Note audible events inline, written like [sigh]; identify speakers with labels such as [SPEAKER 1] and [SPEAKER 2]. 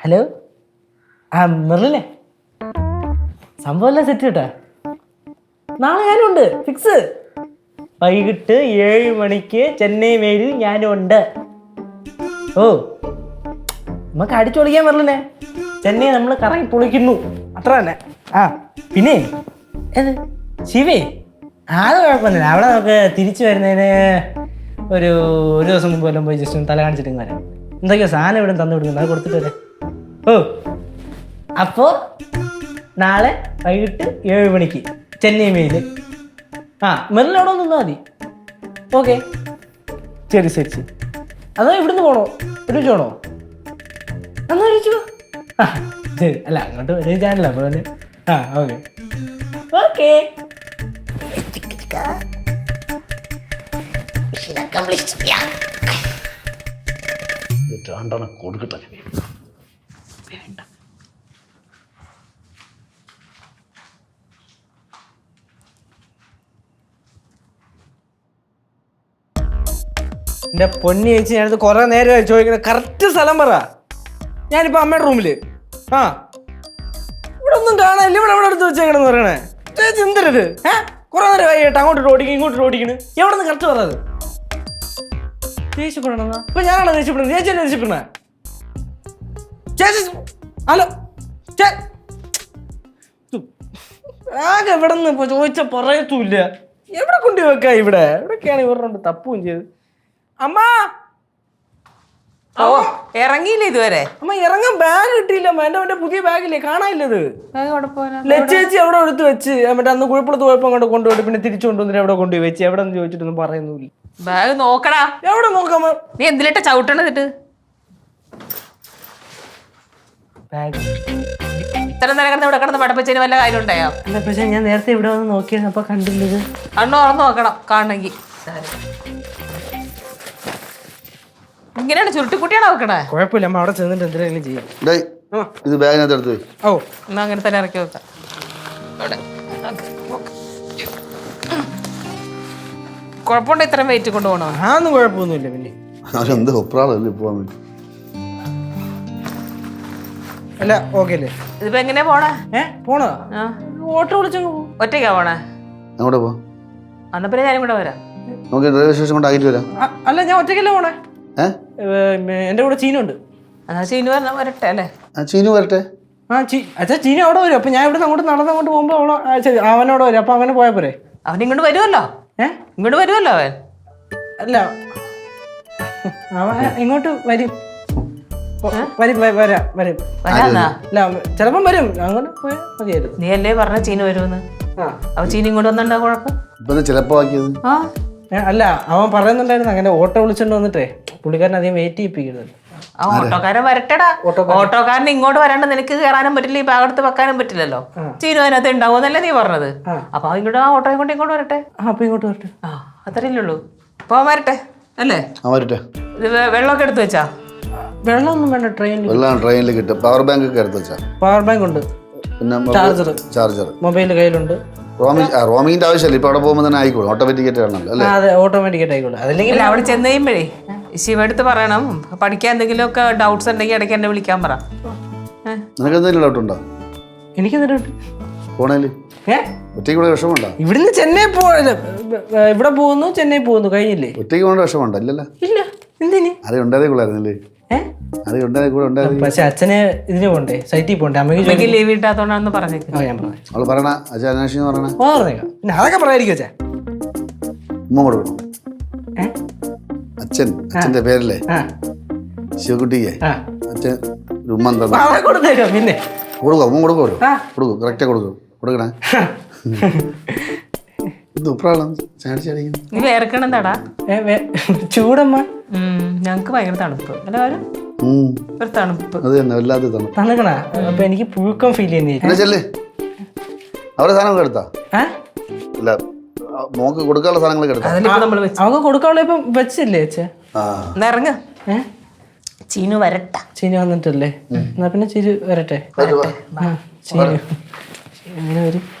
[SPEAKER 1] Hello? ആ മെറിലെ സംഭവമല്ല set കേട്ടാ. നാളെ ഞാനുണ്ട് ഫിക്സ് വൈകിട്ട് ഏഴ് മണിക്ക് ചെന്നൈ മേലിൽ ഞാനും ഉണ്ട്. ഓ നമുക്ക് അടിച്ചൊളിക്കാൻ പറഞ്ഞേ ചെന്നൈ നമ്മൾ കറങ്ങി പൊളിക്കുന്നു. അത്ര തന്നെ. ആ പിന്നെ ഏത്? ശിവേ അത് കുഴപ്പമൊന്നുമില്ല. അവിടെ നമുക്ക് തിരിച്ചു വരുന്നതിന് ഒരു ഒരു ദിവസം മുമ്പ് വല്ലതും പോയി ജസ്റ്റ് തല കാണിച്ചിട്ട് വരാം. എന്തൊക്കെയോ സാധനം ഇവിടെ തന്നു വിടുന്നുണ്ട് അത് കൊടുത്തിട്ട് വരാം. ഓ. അപ്പോൾ നാളെ വൈകിട്ട് ഏഴ് മണിക്ക് ചെന്നൈ മെയിൽ ആ മെറിൽ അവിടെ നിന്നാൽ മതി. ഓക്കെ. ശരി ശരി ശരി. അതോ ഇവിടുന്ന് പോണോ? ഒരുമിച്ച് പോണോ എന്നാ ഒരുമിച്ച്. ആ ശരി. അല്ല അങ്ങോട്ട് വരെ ചാനല ആ ഓക്കെ. ഓക്കെ.
[SPEAKER 2] രണ്ടെണ്ണം കൊടുക്കട്ടെ
[SPEAKER 1] എന്റെ പൊന്നി ചേച്ചി ഞാനത് കുറേ നേരമായി ചോദിക്കുന്നത് കറക്റ്റ് സ്ഥലം പറ. ഞാനിപ്പോ അമ്മയുടെ റൂമിൽ. ആ. ഇവിടെ ഒന്നും കാണാനില്ല. ഇവിടെ ഇവിടെ എടുത്ത് വെച്ചേക്കണെന്ന് പറയണേ? ചേച്ചി എന്തരത് ഏ? കുറേ നേരമായി കേട്ടോ അങ്ങോട്ട് ഓടിക്കും ഇങ്ങോട്ട് ഓടിക്കണ് എവിടെ നിന്ന് കറക്റ്റ് പറഞ്ഞത് ദേഷ്യപ്പെടണെന്നാ ഇപ്പൊ ഞാനാണ് ദേഷ്യപ്പെടുന്നത്? ചേച്ചി അല്ലേ ദേഷ്യപ്പെടുന്നത്? ചേച്ചി ഹലോ. ആകെ എവിടെ നിന്ന് ഇപ്പൊ ചോദിച്ച പറയത്തൂല്ല. എവിടെ കൊണ്ടു വെക്ക ഇവിടെ? എവിടെയൊക്കെയാണ് ഇവരുടെ തപ്പും ചെയ്ത്. അമ്മ!
[SPEAKER 3] ഓ ഇറങ്ങിയില്ല ഇതുവരെ?
[SPEAKER 1] അമ്മ ഇറങ്ങാൻ ബാഗ് കിട്ടിയില്ല അമ്മ. എന്റെ മറ്റേ പുതിയ ബാഗില്ലേ കാണാനില്ലത് ലച്ചേച്ചി അവിടെ എടുത്ത് വെച്ച്? മറ്റേ അന്ന് കുഴപ്പമുള്ളത് പോയപ്പോ അങ്ങോട്ട് കൊണ്ടുപോയി പിന്നെ തിരിച്ചു കൊണ്ടുവന്നിട്ട് എവിടെ കൊണ്ടുപോയി വെച്ച്? എവിടെ നിന്ന് ചോദിച്ചിട്ടൊന്നും പറയുന്നില്ല.
[SPEAKER 3] ബാഗ് നോക്കടാ.
[SPEAKER 1] എവിടെ നോക്കാം
[SPEAKER 3] നീ എന്തിലിട്ട ചവിട്ടണതിട്ട്
[SPEAKER 1] ബാഗ്
[SPEAKER 3] ഇത്ര നേരം കിടന്ന് ഇവിടെ കിടന്ന് പഠിപ്പിച്ചതിന് വല്ല കാര്യം ഉണ്ടായോ
[SPEAKER 1] അല്ല പക്ഷെ ഞാൻ നേരത്തെ ഇവിടെ വന്ന് നോക്കിയത് അപ്പൊ കണ്ടില്ലത്
[SPEAKER 3] കണ്ണു തുറന്ന് നോക്കണം കാണണമെങ്കിൽ. ഇങ്ങനെയാണ് ചുരുട്ടിക്കുട്ടിയാണ് വെക്കണേ?
[SPEAKER 1] കുഴപ്പമില്ല അമ്മ അവിടെ ചെന്നിട്ട് എന്തെങ്കിലും ചെയ്യാം.
[SPEAKER 4] ഡേയ് ഇത് ബാഗിനകത്ത് എടുത്ത് പോയി
[SPEAKER 1] ഓ
[SPEAKER 3] എന്നാ അങ്ങനെ തന്നെ ഇറക്കി വെക്കാം. ഇവിടെ കുഴപ്പമുണ്ടോ ഇത്രയും വെയിറ്റ് കൊണ്ടുപോകണോ
[SPEAKER 1] അതൊന്നും കുഴപ്പമൊന്നുമില്ല പിന്നെ.
[SPEAKER 4] അവരെന്ത് ഒപ്രാളല്ലേ പോവാൻ വന്നിട്ട്?
[SPEAKER 1] അല്ല ഓക്കെ. അല്ലേ
[SPEAKER 3] ഇതിപ്പോ എങ്ങനെയാ പോണേ?
[SPEAKER 1] ഏ പോണോ?
[SPEAKER 3] ആ.
[SPEAKER 1] ഓട്ടോ വിളിച്ചങ്ങ് പോകും
[SPEAKER 3] ഒറ്റയ്ക്കാ പോണേ?
[SPEAKER 4] അങ്ങോട്ട് പോ?
[SPEAKER 3] അന്ന പിന്നെ ഞാനും കൂടെ വരാം.
[SPEAKER 4] നമുക്ക് റെയിൽവേ സ്റ്റേഷൻ കൊണ്ട് ആക്കിയിട്ട് വരാം
[SPEAKER 1] അല്ല ഞാൻ ഒറ്റയ്ക്കല്ലേ പോണേ?
[SPEAKER 4] ഏ?
[SPEAKER 1] എന്റെ കൂടെ ചീനുണ്ട്.
[SPEAKER 3] എന്നാ ചീനു വരണം വരട്ടെ അല്ലേ?
[SPEAKER 4] ആ ചീനു വരട്ടെ.
[SPEAKER 1] ആ ചീ അച്ഛാ ചീനു അവിടെ വരും. അപ്പൊ ഞാൻ ഇവിടെ അങ്ങോട്ട് നടന്ന് അങ്ങോട്ട് പോകുമ്പോ അവളോ ശരി, അവനോട് വരും. അപ്പൊ അവനെ പോയാ പോരെ?
[SPEAKER 3] അവൻ ഇങ്ങോട്ട് വരുമല്ലോ
[SPEAKER 1] ഏ?
[SPEAKER 3] ഇങ്ങോട്ട് വരുമല്ലോ അവൻ?
[SPEAKER 1] അല്ല. അവൻ ഇങ്ങോട്ട് വരും. വരും വരാം വരും
[SPEAKER 3] വരാന്നാ?
[SPEAKER 1] അല്ല ചിലപ്പം വരും. അങ്ങോട്ട് പോയാൽ മതിയായിരുന്നു.
[SPEAKER 3] നീ അല്ലേ പറഞ്ഞ ചീന വരുമെന്ന്?
[SPEAKER 1] ആ.
[SPEAKER 3] അവ ചീന ഇങ്ങോട്ട് വന്നിട്ടുണ്ടാ കുഴപ്പം?
[SPEAKER 4] ഇപ്പം ഇത് ചിലപ്പോൾ ആക്കിയത്?
[SPEAKER 3] ആ.
[SPEAKER 1] അല്ല അവൻ പറയുന്നുണ്ടായിരുന്നു അങ്ങനെ ഓട്ടോ വിളിച്ചോണ്ട് വന്നിട്ടേ. പുള്ളിക്കാരൻ അധികം വെയിറ്റ് ചെയ്യിപ്പിക്കുന്നുണ്ട്
[SPEAKER 3] ആ ഓട്ടോക്കാരൻ വരട്ടടാ. ഓട്ടോക്കാരൻ. ഇങ്ങോട്ട് വരാണ്ട് നിനക്ക് കയറാനും പറ്റില്ല ഈ ഭാഗത്ത് വെക്കാനും പറ്റില്ലല്ലോ. ചീനു അതിനകത്ത് ഉണ്ടാവുമെന്നല്ലേ നീ പറഞ്ഞത്? അപ്പൊ ഇങ്ങോട്ട് ആ ഓട്ടോ കൊണ്ട് ഇങ്ങോട്ട് വരട്ടെ.
[SPEAKER 1] അപ്പൊ ഇങ്ങോട്ട് വരട്ടെ.
[SPEAKER 3] ആ അത്രയല്ലേ ഉള്ളൂ. പോവാൻ വരട്ടെ അല്ലേ?
[SPEAKER 4] ആ വരട്ടെ.
[SPEAKER 3] വെള്ളമൊക്കെ എടുത്തു വെച്ചാ?
[SPEAKER 1] വെള്ളമൊന്നും വേണ്ട ട്രെയിനിൽ
[SPEAKER 4] വെള്ളം ട്രെയിനിൽ കിട്ടും. പവർ ബാങ്ക് ഒക്കെ എടുത്ത് വെച്ചാൽ
[SPEAKER 1] പവർ ബാങ്ക് ഉണ്ട്.
[SPEAKER 4] പിന്നെ
[SPEAKER 1] ചാർജർ
[SPEAKER 4] ചാർജർ
[SPEAKER 1] മൊബൈൽ കയ്യിലുണ്ട്.
[SPEAKER 4] റോമിങ് ആ റോമിങ്ങിന്റെ ആവശ്യമില്ല. ഇപ്പൊ അവിടെ പോകുമ്പോൾ തന്നെ ആയിക്കോളും. ഓട്ടോമാറ്റിക് ആയിട്ട് അല്ലേ?
[SPEAKER 1] അതെ ഓട്ടോമാറ്റിക് ആയിക്കോളും. അതല്ലെങ്കിൽ
[SPEAKER 3] ഇല്ല അവിടെ ചെന്ന് കഴിയുമ്പോഴേ ശിവടുത്ത് പറയണം പഠിക്കാൻ എന്തെങ്കിലുമൊക്കെ ഡൗട്ട്സ് ഉണ്ടെങ്കിൽ ഇടയ്ക്ക് എന്നെ വിളിക്കാൻ പറ?
[SPEAKER 4] നിനക്ക് എന്തെങ്കിലും ഡൗട്ട് ഉണ്ടോ?
[SPEAKER 1] എനിക്ക് എന്നിട്ട് പോണേൽ.
[SPEAKER 4] ഒറ്റയ്ക്ക് കൂടെ വിഷമമുണ്ടോ?
[SPEAKER 1] ഇവിടുന്ന് ചെന്നൈ പോ അല്ല, ഇവിടെ പോകുന്നു ചെന്നൈ പോകുന്നു കഴിഞ്ഞില്ലേ?
[SPEAKER 4] ഒറ്റയ്ക്ക് പോകേണ്ട വിഷമമുണ്ടോ? ഇല്ലല്ലോ.
[SPEAKER 1] ഇല്ല. എന്തിന്?
[SPEAKER 4] അത്
[SPEAKER 1] പക്ഷെ അച്ഛന് ഇതിന് പോണ്ടേ? സൈറ്റിൽ പോണ്ടേ? അമ്മയ്ക്ക്
[SPEAKER 3] ലീവ് കിട്ടാത്തോണ്ടാണെന്ന് പറഞ്ഞേക്കുന്നത്
[SPEAKER 1] ആ ഞാൻ പറഞ്ഞു.
[SPEAKER 4] അവൾ പറയണ അച്ഛൻ അന്വേഷിച്ച് പറയണ.
[SPEAKER 1] ഓ പറഞ്ഞേക്കാം. പിന്നെ അതൊക്കെ പറയായിരിക്കും അച്ഛാ.
[SPEAKER 4] ഉമ്മ കൊടുക്കണം
[SPEAKER 1] ഏ?
[SPEAKER 4] അച്ഛൻ അച്ഛന്റെ പേരല്ലേ? ശിവകുട്ടിക്ക്. അച്ഛൻ ഉമ്മ
[SPEAKER 1] പിന്നെ?
[SPEAKER 4] കൊടുക്കും ഉമ്മ കൊടുക്കും
[SPEAKER 1] ആ.
[SPEAKER 4] കൊടുക്കും കറക്റ്റാ കൊടുക്കും. കൊടുക്കണേ? [laughs] ഇത് ഉപ്രാളം ചാടിച്ചടിക്കുന്നു.
[SPEAKER 3] നീ വേർക്കണം
[SPEAKER 1] വേ- ചൂടമ്മ.
[SPEAKER 3] ഞങ്ങക്ക് ഭയങ്കര തണുപ്പ്. അല്ല ഒരു തണുപ്പ്.
[SPEAKER 4] അത് തന്നെ വല്ലാത്ത തന്നു
[SPEAKER 1] തണുക്കണ? അപ്പൊ എനിക്ക് പുഴുക്കം ഫീൽ ചെയ്യുന്നേ.
[SPEAKER 4] പിന്നെ ചെല്ല്. അവരുടെ സാധനങ്ങളൊക്കെ എടുത്താ? ഇല്ല മോക്ക് കൊടുക്കാനുള്ള സാധനങ്ങളൊക്കെ എടുത്താ?
[SPEAKER 1] അവക്ക് കൊടുക്കാനുള്ള ഇപ്പം വെച്ചില്ലേ അച്ഛാ?
[SPEAKER 3] ഇറങ്ങ. ചീനു വരട്ട.
[SPEAKER 1] ചീനു വന്നിട്ടല്ലേ? എന്നാ പിന്നെ ചിരി വരട്ടെ. ചീനു. ചീനി എങ്ങനെ വരും.